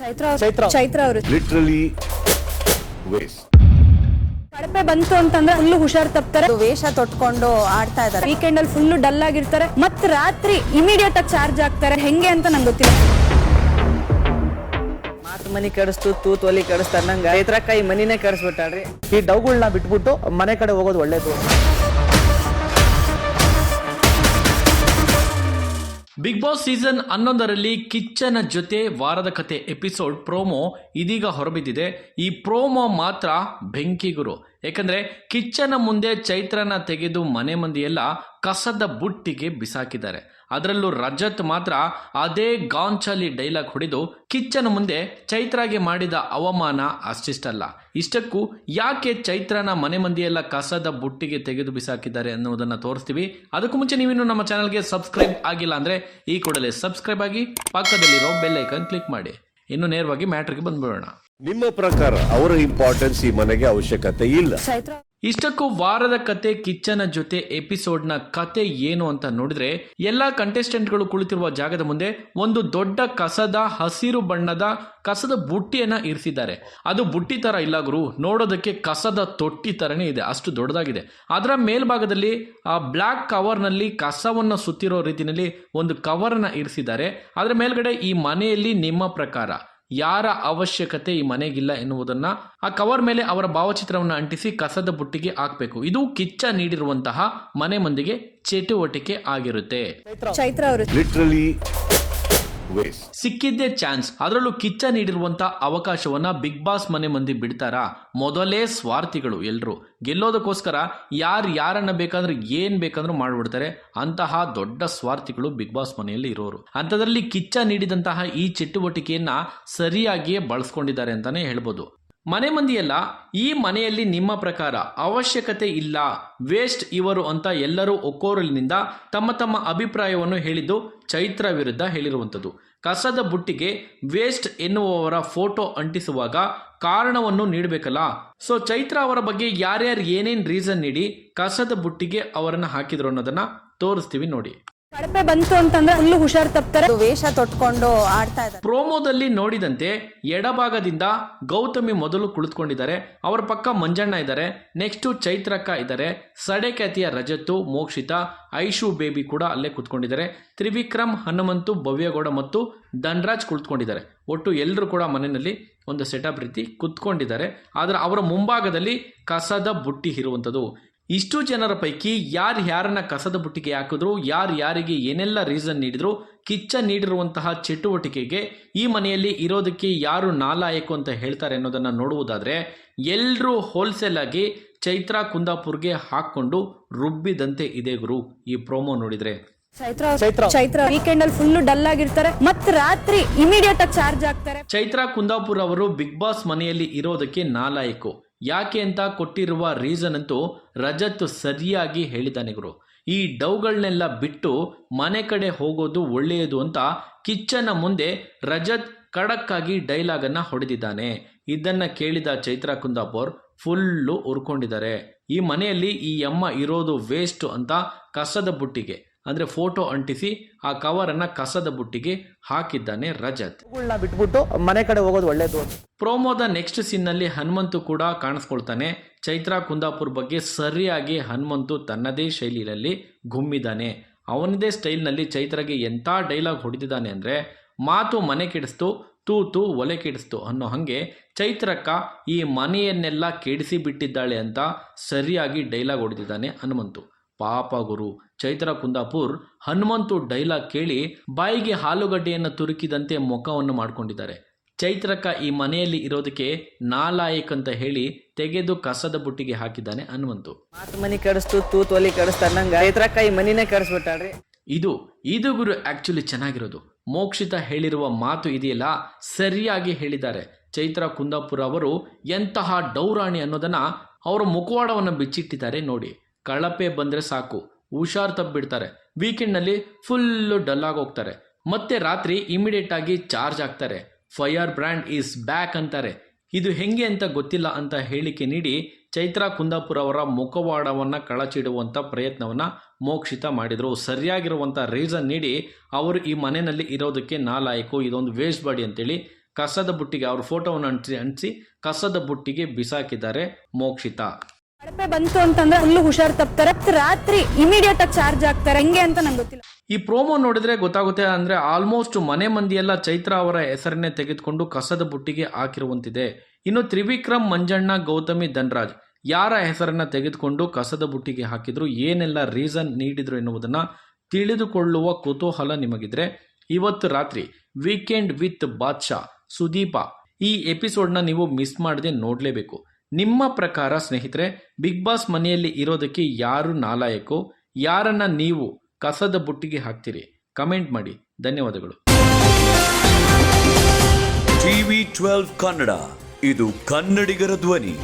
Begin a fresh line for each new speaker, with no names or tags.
ಚೈತ್ರ
ಚೈತ್ರ.
ಚೈತ್ರ ಅವರು.
Literally waste
ಕಳಪೆ ಬಂತು ಅಂತಂದ್ರೆ ಫುಲ್ ಹುಷಾರ್ ತಪ್ತಾರೆ.
ವೇಷ ತೊಟ್ಕೊಂಡು ಆಡ್ತಾ ಇದ್ದಾರೆ.
ವೀಕೆಂಡ್ ಅಲ್ಲಿ ಫುಲ್ ಡಲ್ ಆಗಿರ್ತಾರೆ. ಮತ್ ರಾತ್ರಿ ಇಮಿಡಿಯೇಟ್ ಆಗಿ ಚಾರ್ಜ್ ಆಗ್ತಾರೆ. ಹೆಂಗೆ ಅಂತ ನಂಗೆ ಗೊತ್ತಿಲ್ಲ.
ಮಾತು ಮನಿ ಕಡಿಸ್ತು ತೂತ್ ಒಲಿ ಕಡಿಸ್ತ ನಂಗೆ. ಚೈತ್ರ ಕೈ ಮನಿನೇ ಕೆಡಿಸ್ಬಿಟ್ಟಾಳ್ರಿ. ಈ ಡೌಗಳನ್ನ ಬಿಟ್ಬಿಟ್ಟು ಮನೆ ಕಡೆ ಹೋಗೋದು ಒಳ್ಳೇದು.
ಬಿಗ್ ಬಾಸ್ ಸೀಸನ್ ಹನ್ನೊಂದರಲ್ಲಿ ಕಿಚ್ಚನ ಜೊತೆ ವಾರದ ಕತೆ ಎಪಿಸೋಡ್ ಪ್ರೋಮೋ ಇದೀಗ ಹೊರಬಿದ್ದಿದೆ. ಈ ಪ್ರೋಮೋ ಮಾತ್ರ ಬೆಂಕಿ ಗುರು ಯಾಕಂದ್ರೆ ಕಿಚ್ಚನ ಮುಂದೆ ಚೈತ್ರನ ತೆಗೆದು ಮನೆ ಮಂದಿಯೆಲ್ಲ ಕಸದ ಬುಟ್ಟಿಗೆ ಬಿಸಾಕಿದ್ದಾರೆ. ಅದರಲ್ಲೂ ರಜತ್ ಮಾತ್ರ ಅದೇ ಗಾಂಚಲಿ ಡೈಲಾಗ್ ಹೊಡೆದು ಕಿಚ್ಚನ ಮುಂದೆ ಚೈತ್ರಾಗೆ ಮಾಡಿದ ಅವಮಾನ ಅಷ್ಟಿಷ್ಟಲ್ಲ. ಇಷ್ಟಕ್ಕೂ ಯಾಕೆ ಚೈತ್ರನ ಮನೆ ಮಂದಿಯೆಲ್ಲ ಕಸದ ಬುಟ್ಟಿಗೆ ತೆಗೆದು ಬಿಸಾಕಿದ್ದಾರೆ ಅನ್ನೋದನ್ನು ತೋರಿಸ್ತೀವಿ. ಅದಕ್ಕೂ ಮುಂಚೆ ನೀವಿನ್ನು ನಮ್ಮ ಚಾನಲ್ಗೆ ಸಬ್ಸ್ಕ್ರೈಬ್ ಆಗಿಲ್ಲ ಅಂದ್ರೆ ಈ ಕೂಡಲೇ ಸಬ್ಸ್ಕ್ರೈಬ್ ಆಗಿ ಪಕ್ಕದಲ್ಲಿರೋ ಬೆಲ್ಲೈಕನ್ ಕ್ಲಿಕ್ ಮಾಡಿ. ಇನ್ನು ನೇರವಾಗಿ ಮ್ಯಾಟ್ರಿಗೆ ಬಂದ್ಬಿಡೋಣ.
ನಿಮ್ಮ ಪ್ರಕಾರ ಅವರ ಇಂಪಾರ್ಟೆನ್ಸ್ ಈ ಮನೆಗೆ ಅವಶ್ಯಕತೆ ಇಲ್ಲ.
ಇಷ್ಟಕ್ಕೂ ವಾರದ ಕತೆ ಕಿಚ್ಚನ ಜೊತೆ ಎಪಿಸೋಡ್ನ ಕತೆ ಏನು ಅಂತ ನೋಡಿದ್ರೆ ಎಲ್ಲಾ ಕಂಟೆಸ್ಟೆಂಟ್ಗಳು ಕುಳಿತಿರುವ ಜಾಗದ ಮುಂದೆ ಒಂದು ದೊಡ್ಡ ಕಸದ ಹಸಿರು ಬಣ್ಣದ ಕಸದ ಬುಟ್ಟಿಯನ್ನ ಇರಿಸಿದ್ದಾರೆ. ಅದು ಬುಟ್ಟಿ ತರ ಇಲ್ಲ ಗುರು ನೋಡೋದಕ್ಕೆ ಕಸದ ತೊಟ್ಟಿ ತರನೇ ಇದೆ ಅಷ್ಟು ದೊಡ್ಡದಾಗಿದೆ. ಅದರ ಮೇಲ್ಭಾಗದಲ್ಲಿ ಆ ಬ್ಲಾಕ್ ಕವರ್ನಲ್ಲಿ ಕಸವನ್ನು ಸುತ್ತಿರೋ ರೀತಿಯಲ್ಲಿ ಒಂದು ಕವರ್ನ ಇರಿಸಿದ್ದಾರೆ. ಅದರ ಮೇಲ್ಗಡೆ ಈ ಮನೆಯಲ್ಲಿ ನಿಮ್ಮ ಪ್ರಕಾರ ಯಾರ ಅವಶ್ಯಕತೆ ಈ ಮನೆಗಿಲ್ಲ ಎನ್ನುವುದನ್ನ ಆ ಕವರ್ ಮೇಲೆ ಅವರ ಭಾವಚಿತ್ರವನ್ನು ಅಂಟಿಸಿ ಕಸದ ಬುಟ್ಟಿಗೆ ಹಾಕಬೇಕು. ಇದು ಕಿಚ್ಚ ನೀಡಿರುವಂತಹ ಮನೆ ಮಂದಿಗೆ ಚಟುವಟಿಕೆ ಆಗಿರುತ್ತೆ.
ಚೈತ್ರ ಅವರು.
Literally waste.
ಸಿಕ್ಕಿದ್ದೇ ಚಾನ್ಸ್. ಅದರಲ್ಲೂ ಕಿಚ್ಚ ನೀಡಿರುವಂತ ಅವಕಾಶವನ್ನ ಬಿಗ್ ಬಾಸ್ ಮನೆ ಮಂದಿ ಬಿಡ್ತಾರಾ? ಮೊದಲೇ ಸ್ವಾರ್ಥಿಗಳು ಎಲ್ರು. ಗೆಲ್ಲೋದಕ್ಕೋಸ್ಕರ ಯಾರು ಯಾರನ್ನ ಬೇಕಂದ್ರೆ ಏನ್ ಬೇಕಂದ್ರೂ ಮಾಡ್ಬಿಡ್ತಾರೆ. ಅಂತಹ ದೊಡ್ಡ ಸ್ವಾರ್ಥಿಗಳು ಬಿಗ್ ಬಾಸ್ ಮನೆಯಲ್ಲಿ ಇರೋರು. ಅಂಥದ್ರಲ್ಲಿ ಕಿಚ್ಚ ನೀಡಿದಂತಹ ಈ ಚಟುವಟಿಕೆಯನ್ನ ಸರಿಯಾಗಿಯೇ ಬಳಸ್ಕೊಂಡಿದ್ದಾರೆ ಅಂತಾನೆ ಹೇಳ್ಬೋದು. ಮನೆ ಮಂದಿಯೆಲ್ಲ, ಈ ಮನೆಯಲ್ಲಿ ನಿಮ್ಮ ಪ್ರಕಾರ ಅವಶ್ಯಕತೆ ಇಲ್ಲ, ವೇಸ್ಟ್ ಇವರು ಅಂತ ಎಲ್ಲರೂ ಒಕ್ಕೋರಲಿನಿಂದ ತಮ್ಮ ತಮ್ಮ ಅಭಿಪ್ರಾಯವನ್ನು ಹೇಳಿದ್ದು ಚೈತ್ರ ವಿರುದ್ಧ ಹೇಳಿರುವಂಥದ್ದು. ಕಸದ ಬುಟ್ಟಿಗೆ ವೇಸ್ಟ್ ಎನ್ನುವವರ ಫೋಟೋ ಅಂಟಿಸುವಾಗ ಕಾರಣವನ್ನು ನೀಡಬೇಕಲ್ಲ? ಸೊ ಚೈತ್ರ ಅವರ ಬಗ್ಗೆ ಯಾರ್ಯಾರು ಏನೇನು ರೀಸನ್ ನೀಡಿ ಕಸದ ಬುಟ್ಟಿಗೆ ಅವರನ್ನು ಹಾಕಿದ್ರು ಅನ್ನೋದನ್ನ ತೋರಿಸ್ತೀವಿ ನೋಡಿ.
ಕಳಪೆ ಬಂತು ಅಂತಂದ್ರೆ ಫುಲ್ ಹುಷಾರ್ ತಪ್ತಾರೆ.
ವೇಷ ತೊಟ್ಕೊಂಡು ಆಡ್ತಾ ಇದ್ದಾರೆ.
ಪ್ರೋಮೋದಲ್ಲಿ ನೋಡಿದಂತೆ ಎಡಭಾಗದಿಂದ ಗೌತಮಿ ಮೊದಲು ಕುಳಿತುಕೊಂಡಿದ್ದಾರೆ. ಅವರ ಪಕ್ಕ ಮಂಜಣ್ಣ ಇದ್ದಾರೆ. ನೆಕ್ಸ್ಟ್ ಚೈತ್ರಕ್ಕ ಇದ್ದಾರೆ. ಸಡೆಖ್ಯಾತಿಯ ರಜತ್ತು ಮೋಕ್ಷಿತ ಐಶು ಬೇಬಿ ಕೂಡ ಅಲ್ಲೇ ಕುತ್ಕೊಂಡಿದ್ದಾರೆ. ತ್ರಿವಿಕ್ರಮ್ ಹನುಮಂತು ಭವ್ಯಗೌಡ ಮತ್ತು ಧನ್ರಾಜ್ ಕುಳಿತುಕೊಂಡಿದ್ದಾರೆ. ಒಟ್ಟು ಎಲ್ಲರೂ ಕೂಡ ಮನೆಯಲ್ಲಿ ಒಂದು ಸೆಟಪ್ ರೀತಿ ಕುತ್ಕೊಂಡಿದ್ದಾರೆ. ಆದರೆ ಅವರ ಮುಂಭಾಗದಲ್ಲಿ ಕಸದ ಬುಟ್ಟಿ ಇರುವಂಥದ್ದು. ಇಷ್ಟು ಜನರ ಪೈಕಿ ಯಾರು ಯಾರನ್ನ ಕಸದ ಬುಟ್ಟಿಗೆ ಹಾಕಿದ್ರು ಯಾರು ಯಾರಿಗೆ ಏನೆಲ್ಲ ರೀಸನ್ ನೀಡಿದ್ರು ಕಿಚ್ಚ ನೀಡಿರುವಂತಹ ಚಟುವಟಿಕೆಗೆ ಈ ಮನೆಯಲ್ಲಿ ಇರೋದಕ್ಕೆ ಯಾರು ನಾಲಾಯಕು ಅಂತ ಹೇಳ್ತಾರೆ ಅನ್ನೋದನ್ನ ನೋಡುವುದಾದ್ರೆ ಎಲ್ಲರೂ ಹೋಲ್ಸೇಲ್ ಆಗಿ ಚೈತ್ರ ಕುಂದಾಪುರ್ಗೆ ಹಾಕ್ಕೊಂಡು ರುಬ್ಬಿದಂತೆ ಇದೆ ಗುರು ಈ ಪ್ರೋಮೋ ನೋಡಿದ್ರೆ.
ಚೈತ್ರ.
ಚೈತ್ರ.
ವೀಕೆಂಡ್ ಅಲ್ಲಿ ಫುಲ್ ಡಲ್ ಆಗಿರ್ತಾರೆ ಮತ್ತೆ ರಾತ್ರಿ ಇಮಿಡಿಯೇಟ್ ಆಗಿ ಚಾರ್ಜ್ ಆಗ್ತಾರೆ.
ಚೈತ್ರ ಕುಂದಾಪುರ್ ಅವರು ಬಿಗ್ ಬಾಸ್ ಮನೆಯಲ್ಲಿ ಇರೋದಕ್ಕೆ ನಾಲಾಯಕು. ಯಾಕೆ ಅಂತ ಕೊಟ್ಟಿರುವ ರೀಸನ್ ಅಂತೂ ರಜತ್ ಸರಿಯಾಗಿ ಹೇಳಿದ್ದಾನೆ ಗುರು. ಈ ಡೌಗಳನ್ನೆಲ್ಲ ಬಿಟ್ಟು ಮನೆ ಕಡೆ ಹೋಗೋದು ಒಳ್ಳೆಯದು ಅಂತ ಕಿಚ್ಚನ ಮುಂದೆ ರಜತ್ ಖಡಕ್ಕಾಗಿ ಡೈಲಾಗನ್ನು ಹೊಡೆದಿದ್ದಾನೆ. ಇದನ್ನು ಕೇಳಿದ ಚೈತ್ರಾ ಕುಂದಾಪುರ್ ಫುಲ್ಲು ಉರ್ಕೊಂಡಿದ್ದಾರೆ. ಈ ಮನೆಯಲ್ಲಿ ಈ ಅಮ್ಮ ಇರೋದು ವೇಸ್ಟ್ ಅಂತ ಕಸದ ಬುಟ್ಟಿಗೆ. ಅಂದ್ರೆ ಫೋಟೋ ಅಂಟಿಸಿ ಆ ಕವರ್ ಅನ್ನ ಕಸದ ಬುಟ್ಟಿಗೆ ಹಾಕಿದ್ದಾನೆ ರಜತ್.
ಬಿಟ್ಬಿಟ್ಟು ಮನೆ ಕಡೆ ಹೋಗೋದು ಒಳ್ಳೇದು
ಪ್ರೋಮೋದ ನೆಕ್ಸ್ಟ್ ಸೀನ್ನಲ್ಲಿ ಹನುಮಂತು ಕೂಡ ಕಾಣಿಸ್ಕೊಳ್ತಾನೆ. ಚೈತ್ರಾ ಕುಂದಾಪುರ್ ಬಗ್ಗೆ ಸರಿಯಾಗಿ ಹನುಮಂತು ತನ್ನದೇ ಶೈಲಿಯಲ್ಲಿ ಗುಮ್ಮಿದ್ದಾನೆ ಅವನದೇ ಸ್ಟೈಲ್ನಲ್ಲಿ ಚೈತ್ರಗೆ ಎಂಥ ಡೈಲಾಗ್ ಹೊಡೆದಿದ್ದಾನೆ ಅಂದರೆ ಮಾತು ಮನೆ ಕೆಡಿಸ್ತು ತೂತು ಒಲೆ ಕೆಡಿಸ್ತು ಅನ್ನೋ ಹಾಗೆ ಚೈತ್ರಕ್ಕ ಈ ಮನೆಯನ್ನೆಲ್ಲ ಕೆಡಿಸಿ ಬಿಟ್ಟಿದ್ದಾಳೆ ಅಂತ ಸರಿಯಾಗಿ ಡೈಲಾಗ್ ಹೊಡೆದಿದ್ದಾನೆ ಹನುಮಂತು. ಪಾಪ ಗುರು. ಚೈತ್ರ ಕುಂದಾಪುರ್ ಹನುಮಂತು ಡೈಲಾಗ್ ಕೇಳಿ ಬಾಯಿಗೆ ಹಾಲುಗಡ್ಡೆಯನ್ನು ತುರುಕಿದಂತೆ ಮುಖವನ್ನು ಮಾಡ್ಕೊಂಡಿದ್ದಾರೆ. ಚೈತ್ರಕ್ಕ ಈ ಮನೆಯಲ್ಲಿ ಇರೋದಕ್ಕೆ ನಾಲಾಯಕ್ ಅಂತ ಹೇಳಿ ತೆಗೆದು ಕಸದ ಬುಟ್ಟಿಗೆ ಹಾಕಿದ್ದಾನೆ ಹನುಮಂತು.
ಮಾತು ಮನಿ ಕಡಿಸ್ತು ತೂತ್ ಒಲಿ ಕಡಿಸ್ತ ಅನ್ನಂಗ ರೈತರ ಕೈ ಮನಿನೇ ಕಡಿಸ್ಬಿಟ್ಟಾಳ್ರಿ.
ಇದು ಇದು ಗುರು ಆಕ್ಚುಲಿ ಚೆನ್ನಾಗಿರೋದು. ಮೋಕ್ಷಿತ ಹೇಳಿರುವ ಮಾತು ಇದೆಯಲ್ಲ ಸರಿಯಾಗಿ ಹೇಳಿದ್ದಾರೆ. ಚೈತ್ರ ಕುಂದಾಪುರ ಅವರು ಎಂತಹ ಡೌರಾಣಿ ಅನ್ನೋದನ್ನ ಅವರ ಮುಖವಾಡವನ್ನು ಬಿಚ್ಚಿಟ್ಟಿದ್ದಾರೆ ನೋಡಿ. ಕಳಪೆ ಬಂದರೆ ಸಾಕು. ಹುಷಾರ್ ತಪ್ಪಿಬಿಡ್ತಾರೆ ವೀಕೆಂಡ್ನಲ್ಲಿ ಫುಲ್ಲು ಡಲ್ ಆಗಿ ಹೋಗ್ತಾರೆ ಮತ್ತೆ ರಾತ್ರಿ ಇಮಿಡಿಯೇಟ್ ಆಗಿ ಚಾರ್ಜ್ ಆಗ್ತಾರೆ ಫೈರ್ ಬ್ರ್ಯಾಂಡ್ ಈಸ್ ಬ್ಯಾಕ್ ಅಂತಾರೆ. ಇದು ಹೆಂಗೆ ಅಂತ ಗೊತ್ತಿಲ್ಲ ಅಂತ ಹೇಳಿಕೆ ನೀಡಿ ಚೈತ್ರಾ ಕುಂದಾಪುರ ಅವರ ಮುಖವಾಡವನ್ನು ಕಳಚಿಡುವಂಥ ಪ್ರಯತ್ನವನ್ನು ಮೋಕ್ಷಿತ ಮಾಡಿದರು. ಸರಿಯಾಗಿರುವಂಥ ರೀಸನ್ ನೀಡಿ ಅವರು ಈ ಮನೆಯಲ್ಲಿ ಇರೋದಕ್ಕೆ ನಾಲಾಯಕು. ಇದೊಂದು ವೇಸ್ಟ್ ಬಾಡಿ ಅಂತೇಳಿ ಕಸದ ಬುಟ್ಟಿಗೆ ಅವ್ರ ಫೋಟೋವನ್ನು ಅಂಟಿಸಿ ಅಂಟಿಸಿ ಕಸದ ಬುಟ್ಟಿಗೆ ಬಿಸಾಕಿದ್ದಾರೆ ಮೋಕ್ಷಿತಾ.
ಕಳಪೆ ಬಂತು ಅಂತಂದ್ರೆ ಅಲ್ಲೂ ಹುಷಾರ್ ತಪ್ತಾರೆ. ರಾತ್ರಿ ಇಮಿಡಿಯೇಟ್ ಆಗಿ ಚಾರ್ಜ್ ಆಗ್ತಾರೆ ಹೆಂಗೆ ಅಂತ ನಂಗೆ ಗೊತ್ತಿಲ್ಲ.
ಈ ಪ್ರೋಮೋ ನೋಡಿದ್ರೆ ಗೊತ್ತಾಗುತ್ತೆ ಅಂದ್ರೆ ಆಲ್ಮೋಸ್ಟ್ ಮನೆ ಮಂದಿಯೆಲ್ಲ ಚೈತ್ರ ಅವರ ಹೆಸರನ್ನೇ ತೆಗೆದುಕೊಂಡು ಕಸದ ಬುಟ್ಟಿಗೆ ಹಾಕಿರುವಂತಿದೆ. ಇನ್ನು ತ್ರಿವಿಕ್ರಮ್, ಮಂಜಣ್ಣ, ಗೌತಮಿ, ಧನ್ರಾಜ್ ಯಾರ ಹೆಸರನ್ನ ತೆಗೆದುಕೊಂಡು ಕಸದ ಬುಟ್ಟಿಗೆ ಹಾಕಿದ್ರು, ಏನೆಲ್ಲ ರೀಸನ್ ನೀಡಿದ್ರು ಎನ್ನುವುದನ್ನ ತಿಳಿದುಕೊಳ್ಳುವ ಕುತೂಹಲ ನಿಮಗಿದ್ರೆ, ಇವತ್ತು ರಾತ್ರಿ ವೀಕೆಂಡ್ ವಿತ್ ಬಾದ್ಶಾ, ಸುದೀಪ ಈ ಎಪಿಸೋಡ್ನ ನೀವು ಮಿಸ್ ಮಾಡದೆ ನೋಡಲೇಬೇಕು. ನಿಮ್ಮ ಪ್ರಕಾರ, ಸ್ನೇಹಿತರೆ ಬಿಗ್ ಬಾಸ್ ಮನೆಯಲ್ಲಿ ಇರೋದಕ್ಕೆ ಯಾರು ನಾಲಾಯಕೋ, ಯಾರನ್ನ ನೀವು ಕಸದ ಬುಟ್ಟಿಗೆ ಹಾಕ್ತೀರಿ? ಕಮೆಂಟ್ ಮಾಡಿ. ಧನ್ಯವಾದಗಳು.
TV twelve Kannada. ಇದು ಕನ್ನಡಿಗರ ಧ್ವನಿ.